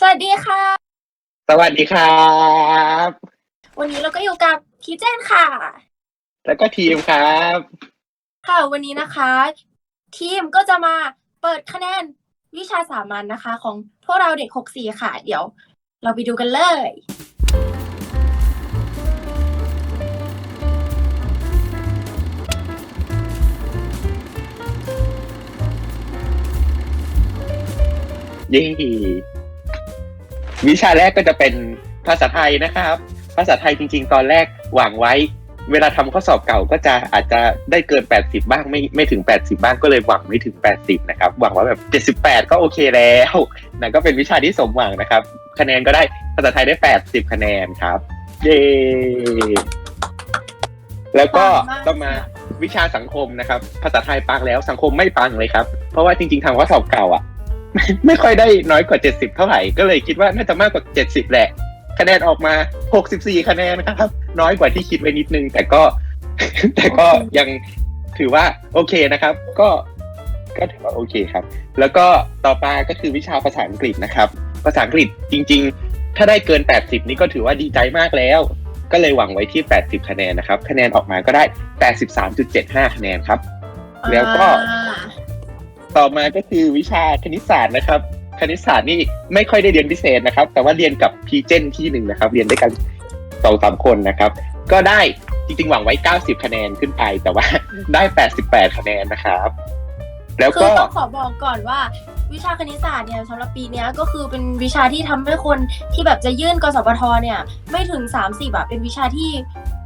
สวัสดีค่ะ สวัสดีครับ วันนี้เราก็อยู่กับพีเจนค่ะ แล้วก็ทีมครับ ค่ะวันนี้นะคะ ทีมก็จะมาเปิดคะแนนวิชาสามัญนะคะ ของพวกเราเด็ก 64 ค่ะ เดี๋ยว เราไปดูกันเลย เย้ วิชาแรกก็จะเป็นภาษาไทยนะครับ ภาษาไทยจริง ๆ ตอนแรกหวังไว้ เวลาทำข้อสอบเก่าก็จะอาจจะได้เกิน 80 บ้างไม่ไม่ถึง 80 บ้างก็เลยหวังไม่ถึง 80 นะครับ หวังว่าแบบ 78 ก็โอเคแล้วนั่นก็เป็นวิชาที่สมหวังนะครับ คะแนนก็ได้ภาษาไทยได้ 80 คะแนนครับ เย้แล้วก็ปังมากต้องมาค่ะวิชาสังคมนะครับ ภาษาไทยปังแล้วสังคมไม่ปังเลยครับ เพราะว่าจริงๆทำข้อสอบเก่าอะ ไม่ไม่ค่อยได้น้อยกว่า70เท่าไหร่ก็เลยคิดว่าน่าจะมากกว่า70แหละ คะแนนออกมา64คะแนนนะครับ น้อยกว่าที่คิดไว้นิดนึง แต่ก็ แต่ก็ยังถือว่าโอเคนะครับ ก็ก็ถือว่าโอเคครับ แล้วก็ต่อมาก็คือวิชาภาษาอังกฤษนะครับ ภาษาอังกฤษจริง ๆ ถ้าได้เกิน 80 นี่ก็ถือว่าดีใจมากแล้ว ก็เลยหวังไว้ที่ 80 คะแนนนะครับ คะแนนออกมาก็ได้ 83.75 คะแนนครับ แล้วก็อ่า ต่อมาก็คือวิชาคณิตศาสตร์นะครับ คณิตศาสตร์นี่ไม่ค่อยได้เรียนพิเศษนะครับ แต่ว่าเรียนกับพีเจนที่หนึ่งนะครับ เรียนด้วยกันสองสามคนนะครับ ก็ได้จริงๆหวังไว้ 90 คะแนนขึ้นไป แต่ว่าได้ 88 คะแนนนะครับ แล้วคือก็ต้องขอบอกก่อนว่าวิชาคณิตศาสตร์เนี่ยสำหรับปีนี้ก็คือเป็นวิชาที่ทำให้คนที่แบบจะยื่นกสพทเนี่ย ไม่ถึง 30แบบเป็นวิชาที่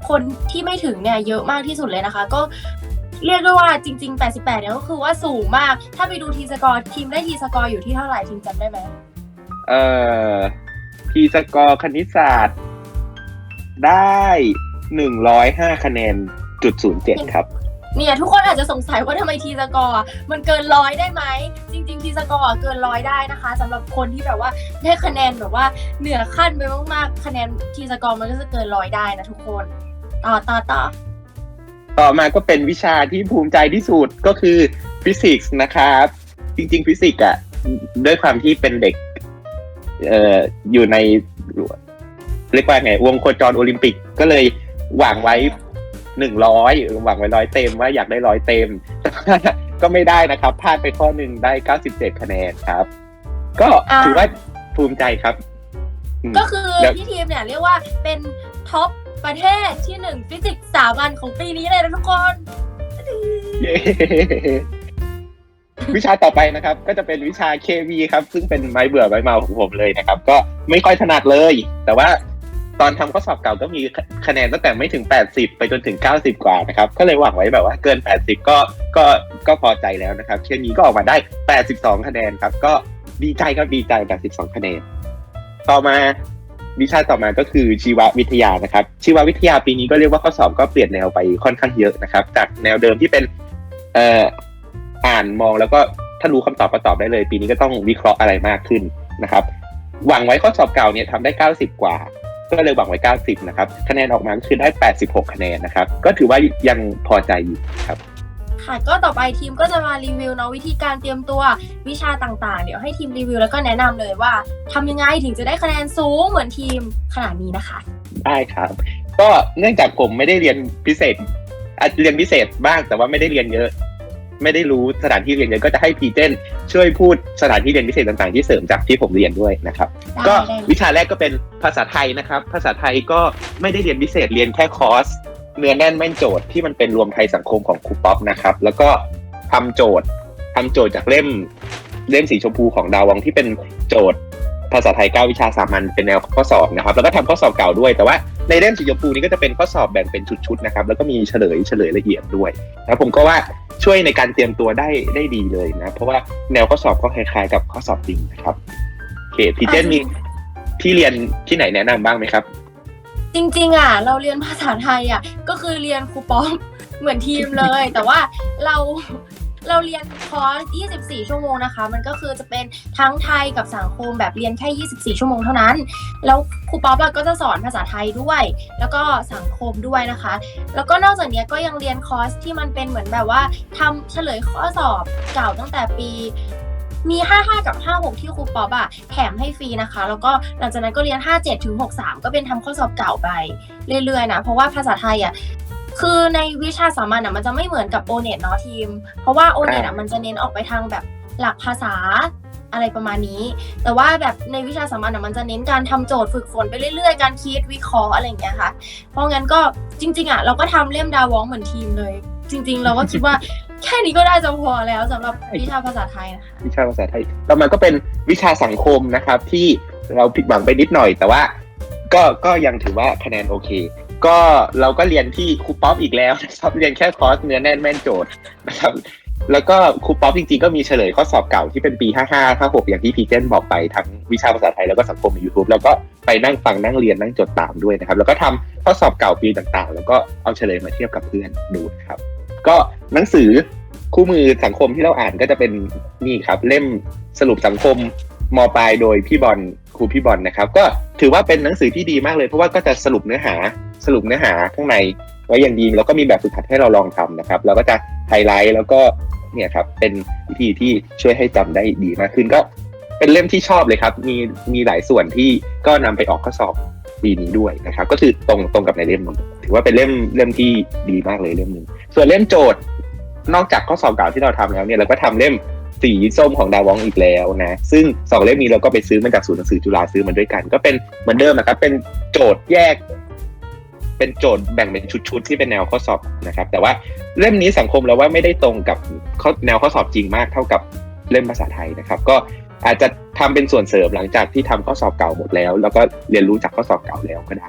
คนที่ไม่ถึงเนี่ยเยอะมากที่สุดเลยนะคะ ก็ เรียกได้ว่าจริง ๆ 88 เนี่ยก็คือว่าสูงมาก ถ้าไปดูทีสกอร์ทีมได้ทีสกอร์อยู่ที่เท่าไหร่ทีมจำได้ไหมเอ่อพีสกอร์คณิตศาสตร์ ได้105คะแนนจุดศูนย์เจ็ดครับ เนี่ยทุกคนอาจจะสงสัยว่าทำไมทีสกอร์อะมันเกินร้อยได้ไหม จริงๆทีสกอร์อะเกินร้อยได้นะคะสำหรับคนที่แบบว่าได้คะแนนแบบว่าเหนือขั้นไปมากๆ คะแนนทีสกอร์มันก็จะเกินร้อยได้นะทุกคน ต่อต่อต่อ ต่อมาก็เป็นวิชาที่ภูมิใจที่สุดก็คือฟิสิกส์นะครับ จริง ๆ ฟิสิกส์อะด้วยความที่เป็นเด็กเอ่ออยู่ในเรียกว่าไงวงโคจรโอลิมปิกก็เลยหวังไว้หนึ่งร้อยหวังไว้ร้อยเต็มว่าอยากได้ร้อยเต็ม ก็ไม่ได้นะครับพลาดไปข้อหนึ่งได้เก้าสิบเจ็ดคะแนนครับ ก็ถือว่าภูมิใจครับอืมก็คือแล้วพี่ทีมเนี่ยเรียกว่าเป็นท็อป ประเทศที่หนึ่งฟิสิกส์สามัญของปีนี้เลยนะทุกคน เย้วิชาต่อไปนะครับ ก็จะเป็นวิชาเคมีครับ ซึ่งเป็นไม้เบื่อไม้เมาของผมเลยนะครับ ก็ไม่ค่อยถนัดเลย แต่ว่าตอนทำข้อสอบเก่าก็มีคะแนนตั้งแต่ไม่ถึง 80 ไปจนถึง 90 กว่านะครับ ก็เลยหวังไว้แบบว่าเกิน 80 ก็ก็ก็พอใจแล้วนะครับเคมีก็ออกมาได้ 82 คะแนนครับ ก็ดีใจครับดีใจ82 คะแนน ต่อมา วิชาต่อมาก็คือชีววิทยานะครับชีววิทยาปีนี้ก็เรียกว่าข้อสอบก็เปลี่ยนแนวไปค่อนข้างเยอะนะครับ จากแนวเดิมที่เป็นเอ่ออ่านมองแล้วก็ถ้ารู้คำตอบก็ตอบได้เลย ปีนี้ก็ต้องวิเคราะห์อะไรมากขึ้นนะครับหวังไว้ข้อสอบเก่าเนี่ยทำได้ 90 กว่า ก็เลยหวังไว้ 90 นะครับ คะแนนออกมาคือได้ 86 คะแนนนะครับ ก็ถือว่ายังพอใจอยู่ครับ ค่ะ ก็ต่อไปทีมก็จะมารีวิวเนาะวิธีการเตรียมตัววิชาต่างๆ เดี๋ยวให้ทีมรีวิวแล้วก็แนะนำเลยว่าทำยังไงถึงจะได้คะแนนสูงเหมือนทีมขนาดนี้นะคะ ได้ครับ ก็เนื่องจากผมไม่ได้เรียนพิเศษอะเรียนพิเศษบ้างแต่ว่าไม่ได้เรียนเยอะ ไม่ได้รู้สถานที่เรียนเยอะก็จะให้พีเจนช่วยพูดสถานที่เรียนพิเศษต่างๆ ที่เสริมจากที่ผมเรียนด้วยนะครับได้ก็ได้วิชาแรกก็เป็นภาษาไทยนะครับ ภาษาไทยก็ไม่ได้เรียนพิเศษเรียนแค่คอร์ส เนื้อแน่นแม่นโจทย์ที่มันเป็นรวมไทยสังคมของครูป๊อปนะครับ แล้วก็ทำโจทย์ทำโจทย์จากเล่มเล่มสีชมพูของดาววังที่เป็นโจทย์ภาษาไทย 9 วิชาสามัญเป็นแนวข้อสอบนะครับ แล้วก็ทำข้อสอบเก่าด้วย แต่ว่าในเล่มสีชมพูนี้ก็จะเป็นข้อสอบแบ่งเป็นชุดๆนะครับ แล้วก็มีเฉลยเฉลยละเอียดด้วยแล้วผมก็ว่าช่วยในการเตรียมตัวได้ได้ดีเลยนะ เพราะว่าแนวข้อสอบก็คล้ายๆ กับข้อสอบจริงนะครับโอเคพี่เจนมีที่เรียนที่ไหนแนะนำบ้างไหมครับ จริงๆอะเราเรียนภาษาไทยอะก็คือเรียนครูป๊อปเหมือนทีมเลย แต่ว่าเราเราเรียนคอร์ส 24 ชั่วโมงนะคะ มันก็คือจะเป็นทั้งไทยกับสังคมแบบเรียนแค่ 24 ชั่วโมงเท่านั้น แล้วครูป๊อปก็จะสอนภาษาไทยด้วย แล้วก็สังคมด้วยนะคะ แล้วก็นอกจากนี้ก็ยังเรียนคอร์สที่มันเป็นเหมือนแบบว่าทำเฉลยข้อสอบเก่าตั้งแต่ปี มี 55 กับ 56 ที่ครูป๊อปอะแถมให้ฟรีนะคะ แล้วก็หลังจากนั้นก็เรียน 57 ถึง 63 ก็เป็นทำข้อสอบเก่าไปเรื่อยๆนะ เพราะว่าภาษาไทยอะคือในวิชาสามัญอะมันจะไม่เหมือนกับโอเน็ตเนาะทีม เพราะว่าโอเน็ตอะมันจะเน้นออกไปทางแบบหลักภาษาอะไรประมาณนี้ แต่ว่าแบบในวิชาสามัญอะมันจะเน้นการทำโจทย์ฝึกฝนไปเรื่อยๆ การคิดวิเคราะห์อะไรอย่างเงี้ยค่ะ เพราะงั้นก็จริง ๆอะเราก็ทำเล่มดาวองเหมือนทีมเลย จริง ๆ เราก็คิดว่า แค่นี้ก็ได้จะพอแล้วสำหรับวิชาภาษาไทยนะคะวิชาภาษาไทย ต่อมาก็เป็นวิชาสังคมนะครับ ที่เราผิดหวังไปนิดหน่อย แต่ว่า ก็ก็ยังถือว่าคะแนนโอเค ก็เราก็เรียนที่ครูป๊อปอีกแล้วนะครับเรียนแค่คอร์สเนื้อแน่นแม่นโจทย์นะครับแล้วก็ครูป๊อปจริงๆก็มีเฉลยข้อสอบเก่าที่เป็นปี 55 56 อย่างที่พีเจนบอกไปทั้งวิชาภาษาไทยแล้วก็สังคมใน YouTube แล้วก็ไปนั่งฟังนั่งเรียนนั่งจดตามด้วยนะครับ แล้วก็ทำข้อสอบเก่าปีต่างๆ แล้วก็เอาเฉลยมาเทียบกับเพื่อนดูนะครับ ก็หนังสือคู่มือสังคมที่เราอ่านก็จะเป็นนี่ครับ เล่มสรุปสังคมมปลายโดยพี่บอลครูพี่บอลนะครับ ก็ถือว่าเป็นหนังสือที่ดีมากเลย เพราะว่าก็จะสรุปเนื้อหาสรุปเนื้อหาข้างในไว้อย่างดีแล้วก็มีแบบฝึกหัดให้เราลองทำนะครับ เราก็จะไฮไลท์แล้วก็เนี่ยครับเป็นวิธีที่ช่วยให้จำได้ดีมากขึ้นก็เป็นเล่มที่ชอบเลยครับ มีมีหลายส่วนที่ก็นำไปออกข้อสอบ ปีนี้ด้วยนะครับ ก็คือตรงตรงกับในเล่มถือว่าเป็นเล่มเล่มที่ดีมากเลยเล่มหนึ่งส่วนเล่มโจทย์นอกจากข้อสอบเก่าที่เราทำแล้วเนี่ยเราก็ทำเล่มสีส้มของดาวองอีกแล้วนะ ซึ่งสองเล่มนี้เราก็ไปซื้อมาจากศูนย์หนังสือจุฬาซื้อมาด้วยกัน ก็เป็นเหมือนเดิมนะครับ เป็นโจทย์แยก เป็นโจทย์แบ่งเป็นชุดๆที่เป็นแนวข้อสอบนะครับ แต่ว่าเล่มนี้สังคมเราว่าไม่ได้ตรงกับข้อแนวข้อสอบจริงมากเท่ากับเล่มภาษาไทยนะครับ ก็ อาจจะทำเป็นส่วนเสริมหลังจากที่ทำข้อสอบเก่าหมดแล้ว แล้วก็เรียนรู้จากข้อสอบเก่าแล้วก็ได้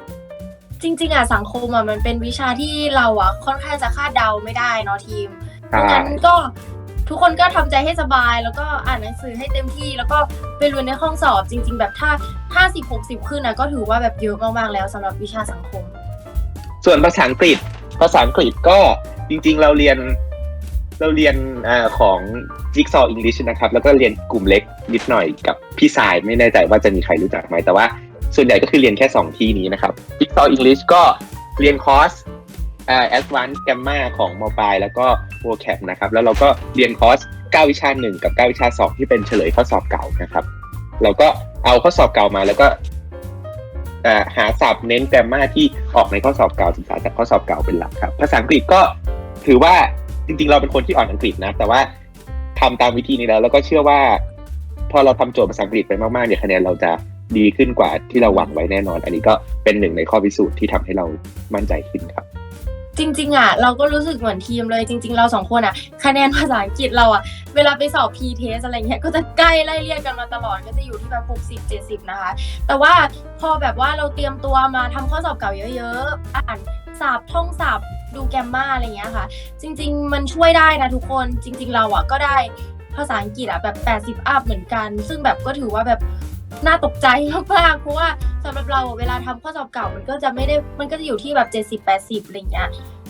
จริง ๆอะสังคมอะมันเป็นวิชาที่เราอะค่อนข้างจะคาดเดาไม่ได้เนาะทีมเพราะงั้นก็ทุกคนก็ทำใจให้สบาย แล้วก็อ่านหนังสือให้เต็มที่ แล้วก็ไปเรียนในห้องสอบจริง ๆ แบบถ้าห้าสิบหกสิบขึ้นนะก็ถือว่าแบบเยอะมากๆแล้วสำหรับวิชาสังคม ส่วนภาษาอังกฤษภาษาอังกฤษก็จริง ๆ เราเรียน เราเรียนอของ Jigsaw English นะครับ แล้วก็เรียนกลุ่มเล็กนิดหน่อยกับพี่สายไม่แน่ใจว่าจะมีใครรู้จักไหมแต่ว่าส่วนใหญ่ก็คือเรียนแค่ 2 ที่นี้นะครับ Jigsaw English ก็เรียนคอร์สอ่า Advanced gamma ของมปลายแล้วก็ vocab นะครับ แล้วเราก็เรียนคอร์ส 9 วิชา 1 กับ 9 วิชา 2 ที่เป็นเฉลยข้อสอบเก่านะครับ เราก็เอาข้อสอบเก่ามาแล้วก็อ่อหาศัพท์เน้นแกรมมาที่ออกในข้อสอบเก่าศึกษาจากข้อสอบเก่าเป็นหลักครับ ภาษาอังกฤษก็ถือว่า จริงๆ เราเป็นคนที่อ่อนอังกฤษนะ แต่ว่าทำตามวิธีนี้แล้ว แล้วก็เชื่อว่า พอเราทำโจทย์ภาษาอังกฤษไปมากๆเนี่ยคะแนนเราจะดีขึ้นกว่าที่เราหวังไว้แน่นอน อันนี้ก็เป็นหนึ่งในข้อพิสูจน์ที่ทำให้เรามั่นใจขึ้นครับ จริง ๆอะเราก็รู้สึกเหมือนทีมเลยจริง ๆ เราสองคนอะ คะแนนภาษาอังกฤษเราอะเวลาไปสอบ P-test อะไรเงี้ยก็จะใกล้ไล่เรียกกันมาตลอดก็จะอยู่ที่แบบ60 70นะคะ แต่ว่าพอแบบว่าเราเตรียมตัวมาทำข้อสอบเก่าเยอะ ๆ อ่านศัพท์ท่องศัพท์ ดูแกมมาอะไรเงี้ยค่ะ จริง ๆ มันช่วยได้นะทุกคนจริง ๆ เราอะก็ได้ภาษาอังกฤษอะแบบ 80 อัพเหมือนกัน ซึ่งแบบก็ถือว่าแบบน่าตกใจมากๆ เพราะว่าสำหรับเราเวลาทำข้อสอบเก่ามันก็จะไม่ได้มันก็จะอยู่ที่แบบ 70 80อะไรเงี้ย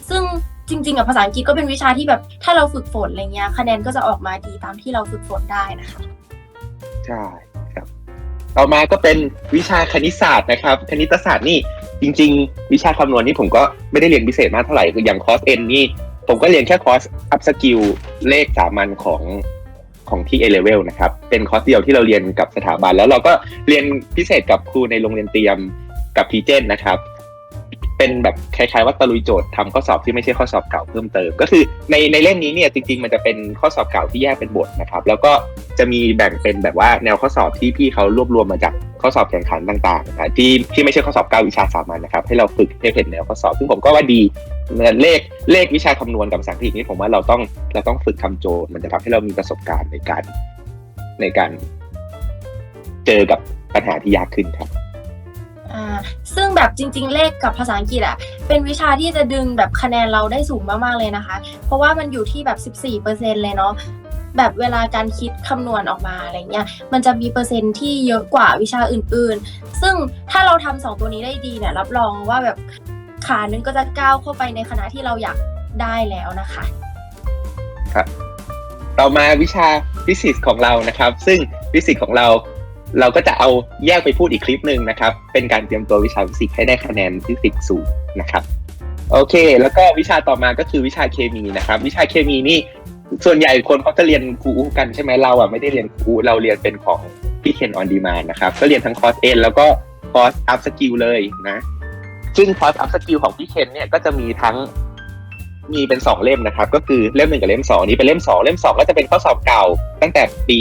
ซึ่งจริงๆอะภาษาอังกฤษก็เป็นวิชาที่แบบถ้าเราฝึกฝนอะไรเงี้ยคะแนนก็จะออกมาดีตามที่เราฝึกฝนได้นะคะใช่ครับ ต่อมาก็เป็นวิชาคณิตศาสตร์นะครับ คณิตศาสตร์นี่ จริง ๆ วิชาคำนวณนี่ผมก็ไม่ได้เรียนพิเศษมากเท่าไหร่คืออย่างคอร์สเอ็นนี่ผมก็เรียนแค่คอร์สอัพสกิลเลขสามัญของของที่ A level นะครับ เป็นคอร์สเดียวที่เราเรียนกับสถาบัน แล้วเราก็เรียนพิเศษกับครูในโรงเรียนเตรียมกับพีเจนนะครับ เป็นแบบคล้ายๆว่าตะลุยโจทย์ทำข้อสอบที่ไม่ใช่ข้อสอบเก่าเพิ่มเติม ก็คือในในเล่มนี้เนี่ยจริงๆ มันจะเป็นข้อสอบเก่าที่แยกเป็นบทนะครับ แล้วก็จะมีแบ่งเป็นแบบว่าแนวข้อสอบที่พี่เขารวบรวมมาจากข้อสอบแข่งขันต่างๆนะที่ที่ไม่ใช่ข้อสอบเก้าวิชาสามัญนะครับ ให้เราฝึกให้เห็นแนวข้อสอบ ซึ่งผมก็ว่าดีเหมือนเลขเลขวิชาคำนวณกับภาษาอังกฤษนี่ผมว่าเราต้องเราต้องฝึกทำโจทย์ มันจะทำให้เรามีประสบการณ์ในการในการ เจอกับปัญหาที่ยากขึ้นครับ อ่าซึ่งแบบจริง ๆ เลขกับภาษาอังกฤษอะเป็นวิชาที่จะดึงแบบคะแนนเราได้สูงมากๆเลยนะคะ เพราะว่ามันอยู่ที่แบบ 14%เลยเนาะแบบเวลาการคิดคำนวณออกมาอะไรเงี้ยมันจะมีเปอร์เซ็นต์ที่เยอะกว่าวิชาอื่นๆ ซึ่งถ้าเราทำสองตัวนี้ได้ดีเนี่ยรับรองว่าแบบขานึงก็จะก้าวเข้าไปในคณะที่เราอยากได้แล้วนะคะ ครับ ต่อมาวิชาฟิสิกส์ของเรานะครับ ซึ่งฟิสิกส์ของเรา เราก็จะเอาแยกไปพูดอีกคลิปหนึ่งนะครับ เป็นการเตรียมตัววิชาฟิสิกส์ให้ได้คะแนนฟิสิกส์สูงนะครับโอเค แล้วก็วิชาต่อมาก็คือวิชาเคมีนะครับ วิชาเคมีนี่ส่วนใหญ่คนเขาจะเรียนครูกันใช่ไหมเราอะไม่ได้เรียนครูอูเราเรียนเป็นของพี่เคนออนดีมานนะครับ ก็เรียนทั้งคอร์สเอ็นแล้วก็คอร์สอัพสกิลเลยนะ ซึ่งคอร์สอัพสกิลของพี่เคนเนี่ยก็จะมีทั้ง มีเป็นสองเล่มนะครับ ก็คือเล่มหนึ่งกับเล่มสองนี้เป็นเล่มสองเล่มสองก็จะเป็นข้อสอบเก่า ตั้งแต่ปี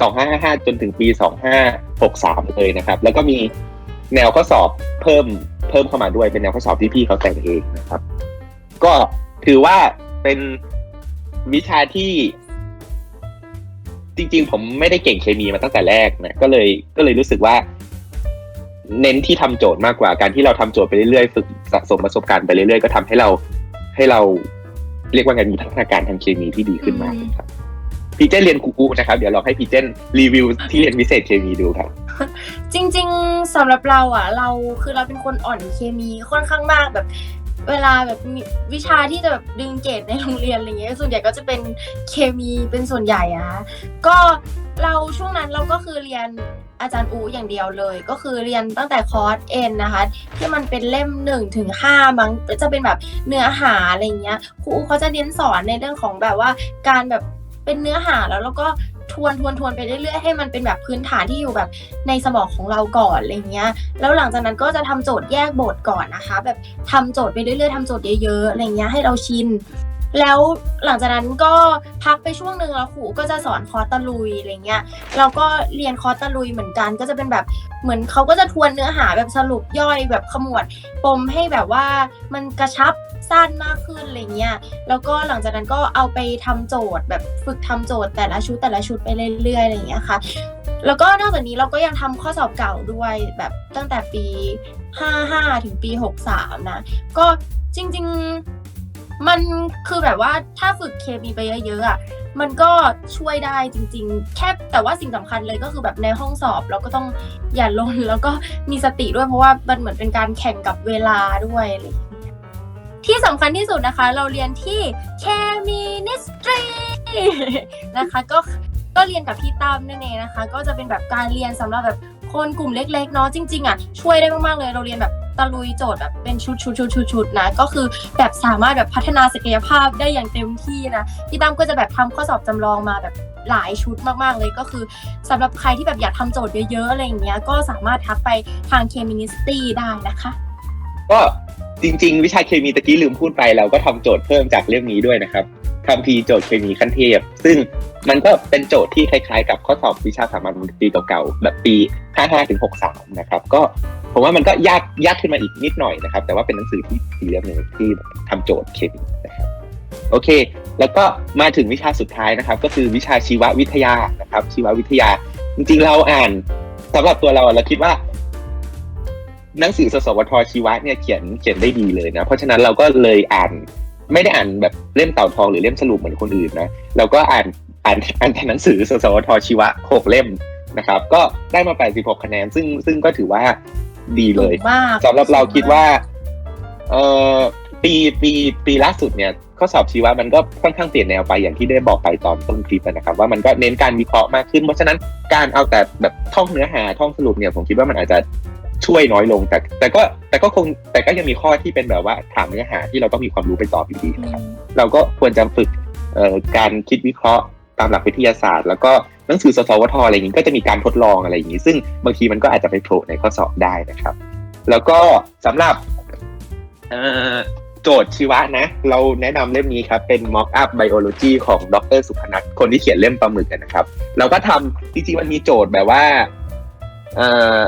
สองหห้าจนถึงปีสองห้ากสามเลยนะครับ แล้วก็มีแนวข้อสอบเพิ่มเพิ่มเข้ามาด้วยเป็นแนวข้อสอบที่พี่เขาแต่งเองนะครับ ก็ถือว่าเป็นวิชาที่ จริง ๆ ผมไม่ได้เก่งเคมีมาตั้งแต่แรกนะก็เลยก็เลยรู้สึกว่า เน้นที่ทำโจทย์มากกว่าการที่เราทำโจทย์ไปเรื่อยๆฝึกสะสมประสบการณ์ไปเรื่อยๆก็ทำให้เรา ให้เราเรียกว่าไงมีพัฒนาการทางเคมีที่ดีขึ้นมากเลยครับพี่เจนเรียนกูกูนะครับ เดี๋ยวลองให้พี่เจนรีวิวที่เรียนพิเศษเคมีดูครับ จริง ๆสำหรับเราอะ เราคือเราเป็นคนอ่อนเคมีค่อนข้างมากแบบ เวลาแบบมีวิชาที่จะแบบดึงเกรดในโรงเรียนอะไรเงี้ยส่วนใหญ่ก็จะเป็นเคมีเป็นส่วนใหญ่อะนะคะก็เราช่วงนั้นเราก็คือเรียน อาจารย์อูอย่างเดียวเลย ก็คือเรียนตั้งแต่คอร์สเอ็นนะคะ ที่มันเป็นเล่มหนึ่งถึงห้ามั้งจะเป็นแบบเนื้อหาอะไรเงี้ยครูอูเขาจะเน้นสอนในเรื่องของแบบว่าการแบบเป็นเนื้อหาแล้วแล้วก็ทวนทวนทวนไปเรื่อยๆให้มันเป็นแบบพื้นฐานที่อยู่แบบในสมองของเราก่อนอะไรเงี้ย แล้วหลังจากนั้นก็จะทำโจทย์แยกบทก่อนนะคะ แบบทำโจทย์ไปเรื่อยๆทำโจทย์เยอะๆอะไรเงี้ยให้เราชิน แล้วหลังจากนั้นก็พักไปช่วงหนึ่งแล้วครูก็จะสอนคอร์สตะลุยอะไรเงี้ยเราก็เรียนคอร์สตะลุยเหมือนกัน ก็จะเป็นแบบเหมือนเขาก็จะทวนเนื้อหาแบบสรุปย่อยแบบขมวดปมให้แบบว่ามันกระชับสั้นมากขึ้นอะไรเงี้ยแล้วก็หลังจากนั้นก็เอาไปทำโจทย์แบบฝึกทำโจทย์แต่ละชุดแต่ละชุดไปเรื่อยๆอะไรเงี้ยค่ะแล้วก็นอกจากนี้เราก็ยังทำข้อสอบเก่าด้วยแบบตั้งแต่ปี 55 ถึงปี 63 นะ ก็จริง ๆ มันคือแบบว่าถ้าฝึกเคมีไปเยอะๆอะมันก็ช่วยได้จริง ๆ แค่แต่ว่าสิ่งสำคัญเลยก็คือแบบในห้องสอบเราก็ต้องอย่าลนแล้วก็มีสติด้วยเพราะว่ามันเหมือนเป็นการแข่งกับเวลาด้วยอะไรอย่างเงี้ยที่สำคัญที่สุดนะคะ เราเรียนที่เคมีนิสตรีนะคะก็ก็เรียนกับพี่ตั้มนั่นเองนะคะ ก็จะเป็นแบบการเรียนสำหรับแบบคนกลุ่มเล็กๆเนาะจริงๆอะช่วยได้มากๆเลยเราเรียนแบบ ตะลุยโจทย์แบบเป็นชุดชุดชุดชุดชุดๆๆนะก็คือแบบสามารถแบบพัฒนาศักยภาพได้อย่างเต็มที่นะพี่ตั้มก็จะแบบทำข้อสอบจำลองมาแบบหลายชุดมากๆเลยก็คือสำหรับใครที่แบบอยากทำโจทย์เยอะๆอะไรอย่างเงี้ยก็สามารถทักไปทางเคมินิสตี้ได้นะคะก็จริง ๆ วิชาเคมีตะกี้ลืมพูดไปเราก็ทำโจทย์เพิ่มจากเล่มนี้ด้วยนะครับ คำพีโจทย์เคมีขั้นเทพ ซึ่งมันก็เป็นโจทย์ที่คล้ายๆ กับข้อสอบวิชาสามัญปีเก่าๆแบบปี 55ถึง63 นะครับ ก็ผมว่ามันก็ยากยากขึ้นมาอีกนิดหน่อยนะครับ แต่ว่าเป็นหนังสือที่ดีเล่มหนึ่งที่ทำโจทย์เคมีนะครับโอเค แล้วก็มาถึงวิชาสุดท้ายนะครับ ก็คือวิชาชีววิทยานะครับ ชีววิทยา จริงๆเราอ่านสำหรับตัวเราเราคิดว่าหนังสือสสวทชีวะเนี่ยเขียนเขียนได้ดีเลยนะ เพราะฉะนั้นเราก็เลยอ่าน ไม่ได้อ่านแบบเล่มเต่าทองหรือเล่มสรุปเหมือนคนอื่นนะเราก็อ่านอ่านอ่านแต่หนังสือสสวทชีวะหกเล่มนะครับ ก็ได้มา 86 คะแนน ซึ่งซึ่งก็ถือว่าดีเลยสูงมากสำหรับเราคิดว่าเออปีปีปีล่าสุดเนี่ยข้อสอบชีวะมันก็ค่อนข้างเปลี่ยนแนวไปอย่างที่ได้บอกไปตอนต้นคลิปนะครับ ว่ามันก็เน้นการวิเคราะห์มากขึ้น เพราะฉะนั้นการเอาแต่แบบท่องเนื้อหาท่องสรุปเนี่ยผมคิดว่ามันอาจจะ ช่วยน้อยลงแต่ แต่ก็แต่ก็คงแต่ก็ยังมีข้อที่เป็นแบบว่าถามเนื้อหาที่เราต้องมีความรู้ไปตอบอยู่ดีนะครับเราก็ควรจะฝึกเอ่อการคิดวิเคราะห์ตามหลักวิทยาศาสตร์ แล้วก็หนังสือสสวทอะไรอย่างนี้ก็จะมีการทดลองอะไรอย่างนี้ ซึ่งบางทีมันก็อาจจะไปโผล่ในข้อสอบได้นะครับ แล้วก็สำหรับเอ่อโจทย์ชีวะนะ เราแนะนำเล่มนี้ครับ เป็น mock up biology ของดรสุพนัทคนที่เขียนเล่มปลาหมึกกันนะครับ เราก็ทำจริงๆมันมีโจทย์แบบว่าเอ่อ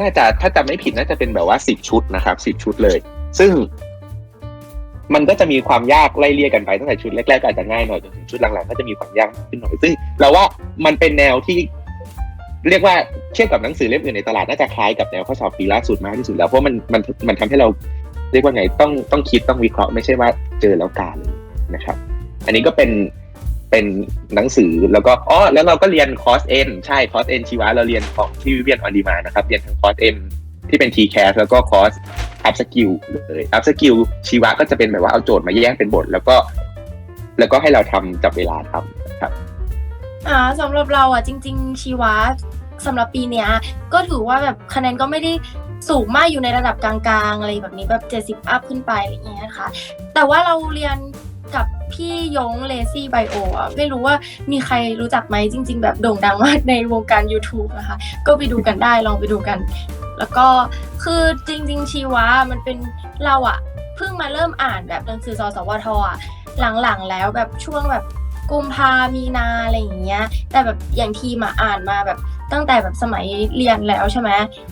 น่าจะถ้าจำไม่ผิดน่าจะเป็นแบบว่าสิบชุดนะครับสิบชุดเลย ซึ่ง มันก็จะมีความยากไล่เลี่ยกันไปตั้งแต่ชุดแรกๆก็อาจจะง่ายหน่อยจนถึงชุดหลังๆก็จะมีความยากขึ้นหน่อยซึ่งเราว่ามันเป็นแนวที่ เรียกว่าเทียบกับหนังสือเล่มอื่นในตลาดน่าจะคล้ายกับแนวข้อสอบปีล่าสุดมากที่สุดแล้วเพราะมันมันมันทำให้เราเรียกว่าไงต้องต้องคิดต้องวิเคราะห์ไม่ใช่ว่าเจอแล้วกาเลยนะครับ อันนี้ก็เป็น เป็นหนังสือแล้วก็อ๋อแล้วเราก็เรียนคอร์สเอ็นใช่คอร์สเอ็นชีวะเราเรียนของที่วิเวียนออนดีมานะครับ เรียนทั้งคอร์สเอ็นที่เป็น t c a s แล้วก็คอร์ส up skill เลย up skill ชีวะก็จะเป็นแบบว่าเอาโจทย์มาแยกเป็นบท แล้วก็ แล้วก็ให้เราทำจับเวลาทำนะครับอ่าสำหรับเราอะจริง ๆ ชีวะสำหรับปีเนี้ยก็ถือว่าแบบคะแนนก็ไม่ได้สูงมากอยู่ในระดับกลางๆ อะไรแบบนี้แบบ 70 อัพขึ้นไปอะไรอย่างเงี้ยนะคะแต่ว่าเราเรียนกับ พี่ยงเลซี่ไบโออะไม่รู้ว่ามีใครรู้จักไหมจริง ๆ แบบโด่งดังมากในวงการ YouTube นะคะ ก็ไปดูกันได้ลองไปดูกัน แล้วก็คือจริง ๆ ชีวะมันเป็นเราอะเพิ่งมาเริ่มอ่านแบบหนังสือสสวทอะหลังๆ แล้วแบบช่วงแบบกุมภามีนาอะไรอย่างเงี้ย แต่แบบอย่างทีมาอ่านมาแบบตั้งแต่แบบสมัยเรียนแล้วใช่ไหม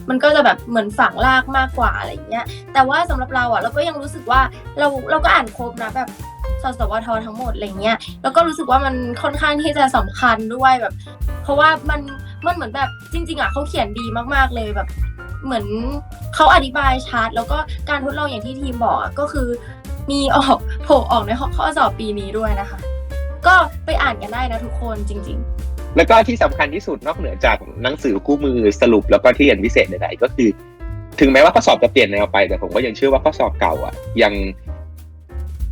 มันก็จะแบบเหมือนฝังลากมากกว่าอะไรอย่างเงี้ย แต่ว่าสำหรับเราอะเราก็ยังรู้สึกว่าเราเราก็อ่านครบนะแบบ สสวททั้งหมดอะไรเงี้ยแล้วก็รู้สึกว่ามันค่อนข้างที่จะสำคัญด้วยแบบ เพราะว่ามันมันเหมือนแบบจริง ๆอะเขาเขียนดีมากๆเลยแบบ เหมือนเขาอธิบายชัดแล้วก็การทดลองอย่างที่ทีมบอกก็คือ มีออกโผล่ออกในข้อสอบปีนี้ด้วยนะคะ ก็ไปอ่านกันได้นะทุกคนจริง ๆแล้วก็ที่สำคัญที่สุดนอกเหนือจากหนังสือคู่มือสรุปแล้วก็ที่เรียนพิเศษใดๆก็คือ ถึงแม้ว่าข้อสอบจะเปลี่ยนแนวไปแต่ผมก็ยังเชื่อว่าข้อสอบเก่าอะยัง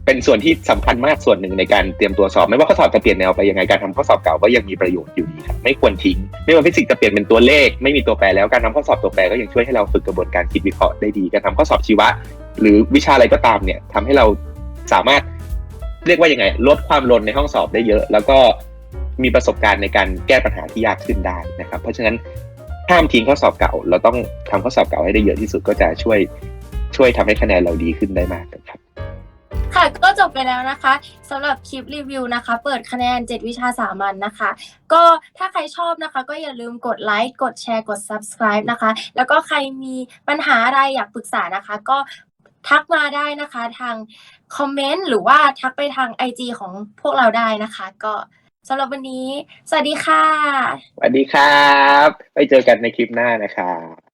เป็นส่วนที่สำคัญมากส่วนหนึ่งในการเตรียมตัวสอบ ไม่ว่าข้อสอบจะเปลี่ยนแนวไปยังไงการทำข้อสอบเก่าก็ยังมีประโยชน์อยู่ดีครับไม่ควรทิ้ง ไม่ว่าฟิสิกส์จะเปลี่ยนเป็นตัวเลข ไม่มีตัวแปรแล้วการทำข้อสอบตัวแปรก็ยังช่วยให้เราฝึกกระบวนการคิดวิเคราะห์ได้ดีการทำข้อสอบชีวะ หรือวิชาอะไรก็ตามเนี่ยทำให้เราสามารถเรียกว่ายังไง ลดความลนในห้องสอบได้เยอะ แล้วก็มีประสบการณ์ในการแก้ปัญหาที่ยากขึ้นได้นะครับ เพราะฉะนั้นห้ามทิ้งข้อสอบเก่า เราต้องทำข้อสอบเก่าให้ได้เยอะที่สุดก็จะช่วยช่วยทำให้คะแนนเราดีขึ้นได้มากครับ ค่ะก็จบไปแล้วนะคะสำหรับคลิปรีวิวนะคะ เปิดคะแนน 7 วิชาสามัญนนะคะ ก็ถ้าใครชอบนะคะ ก็อย่าลืมกดไลค์กดแชร์กด subscribe นะคะ แล้วก็ใครมีปัญหาอะไรอยากปรึกษานะคะ ก็ทักมาได้นะคะทางคอมเมนต์หรือว่าทักไปทาง IG ของพวกเราได้นะคะ ก็สำหรับวันนี้ สวัสดีค่ะ สวัสดีครับ ไปเจอกันในคลิปหน้านะครับ